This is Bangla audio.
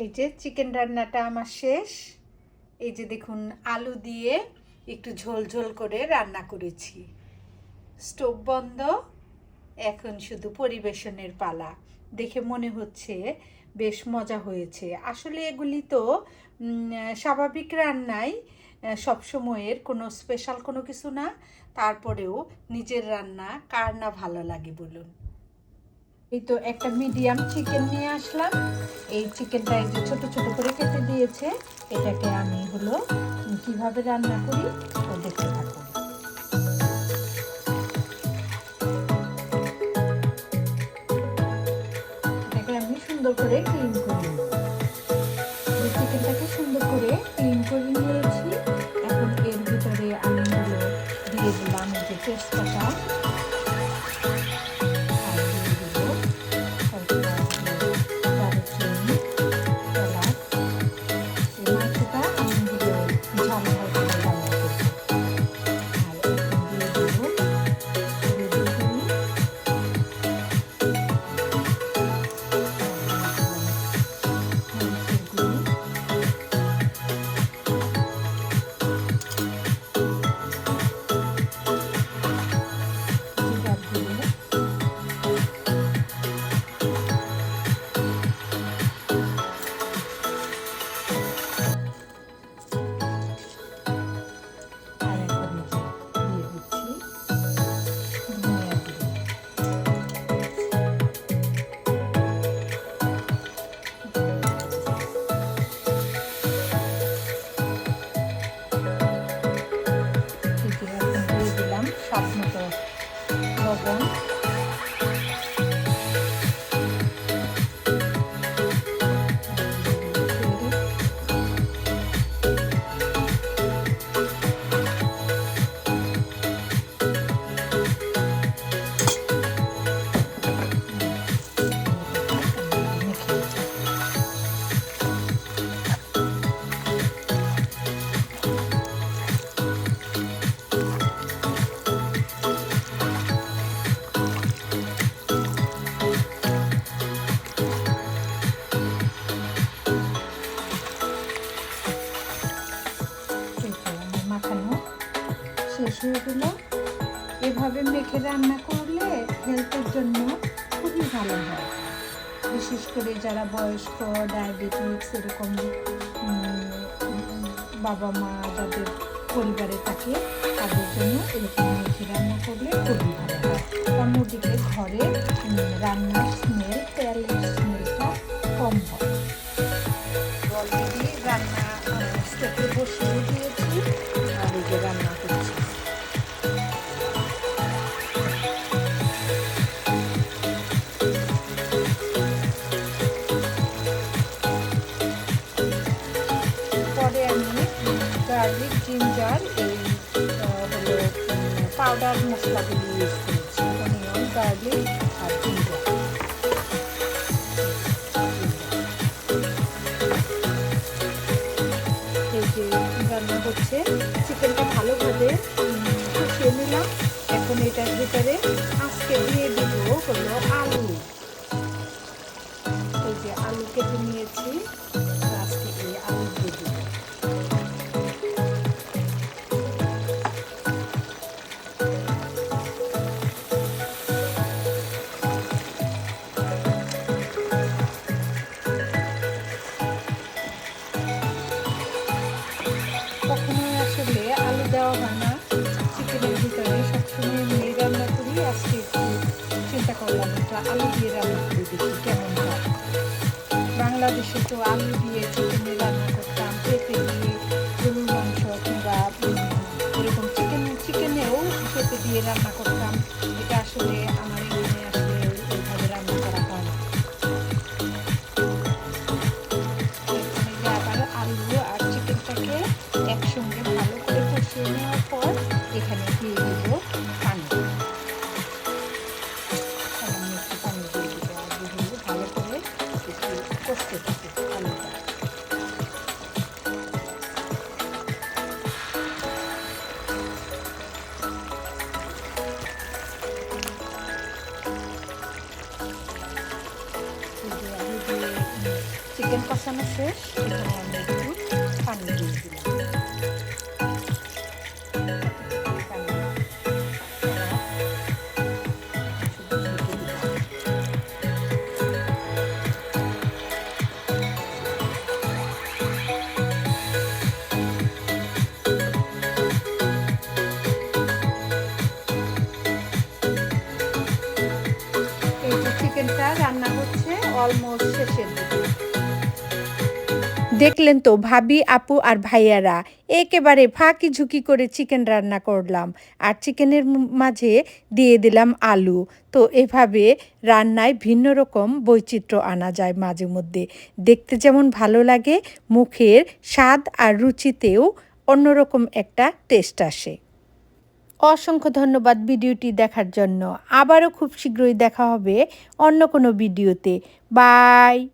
এই যে চিকেন রান্নাটা আমার শেষ। এই যে দেখুন, আলু দিয়ে একটু ঝোল ঝোল করে রান্না করেছি। স্টোভ বন্ধ, এখন শুধু পরিবেশনের পালা। দেখে মনে হচ্ছে বেশ মজা হয়েছে। আসলে এগুলি তো স্বাভাবিক রান্নাই সবসময়ের কোনো স্পেশাল কোনো কিছু না। তারপরেও নিজের রান্না কার না ভালো লাগে বলুন। এই তো একটা মিডিয়াম চিকেন নিয়ে আসলাম। এই চিকেনটা এই যে ছোট ছোট করে কেটে দিয়েছে। এটাকে আমি হলো কীভাবে রান্না করি তো দেখতে থাকুন। এটাকে আমি সুন্দর করে ক্লিন করে চিকেনটাকে সুন্দর করে ক্লিন করে নিয়েছি। এখন এর ভিতরে আমি দিয়ে দিলাম যে তেজপাতা। শেষ হয়ে গেল এভাবে মেখে রান্না করলে হেলথের জন্য খুবই ভালো হয়। বিশেষ করে যারা বয়স্ক ডায়াবেটিস এরকম বাবা মা যাদের পরিবারে থাকে তাদের জন্য এরকম মেখে রান্না করলে খুবই ভালো হয়। অন্যদিকে ঘরে উম, জিঞ্জার এই হলো পাউডার মশলাগুলি ইউজ করেছি। অনিয়ন গার্লিক আর জিঞ্জার এই যে রান্না হচ্ছে, চিকেনটা ভালোভাবে কষিয়ে নিলাম। এখন এটার ভিতরে আজকে দিয়ে দিব হলো আলু। এই যে আলু কেটে নিয়েছি। দেওয়া হয় না চিকেনের ভিতরে সবসময় এমনি রান্না করি আজকে একটু চিন্তা করলাম একটা আলু দিয়ে রান্না করে দেখি কেমন হয়। বাংলাদেশে তো আলু দিয়ে চিকেনে রান্না করতাম, পেঁপে দিয়ে গরুর মাংস কিংবা এরকম চিকেন চিকেনেও পেঁপে দিয়ে রান্না শেষ। এখানে আমি একটু পানি রান্না হচ্ছে অলমোস্ট শেষের দিকে। দেখলেন তো ভাবি, আপু আর ভাইয়ারা। একেবারে ফাঁকি ঝুঁকি করে চিকেন রান্না করলাম। আর চিকেনের মাঝে দিয়ে দিলাম আলু। তো এভাবে রান্নায় ভিন্ন রকম বৈচিত্র্য আনা যায় মাঝে মধ্যে। দেখতে যেমন ভালো লাগে, মুখের স্বাদ আর রুচিতেও অন্যরকম একটা টেস্ট আসে। অসংখ্য ধন্যবাদ ভিডিওটি দেখার জন্য। আবারও খুব শীঘ্রই দেখা হবে অন্য কোনো ভিডিওতে। বাই!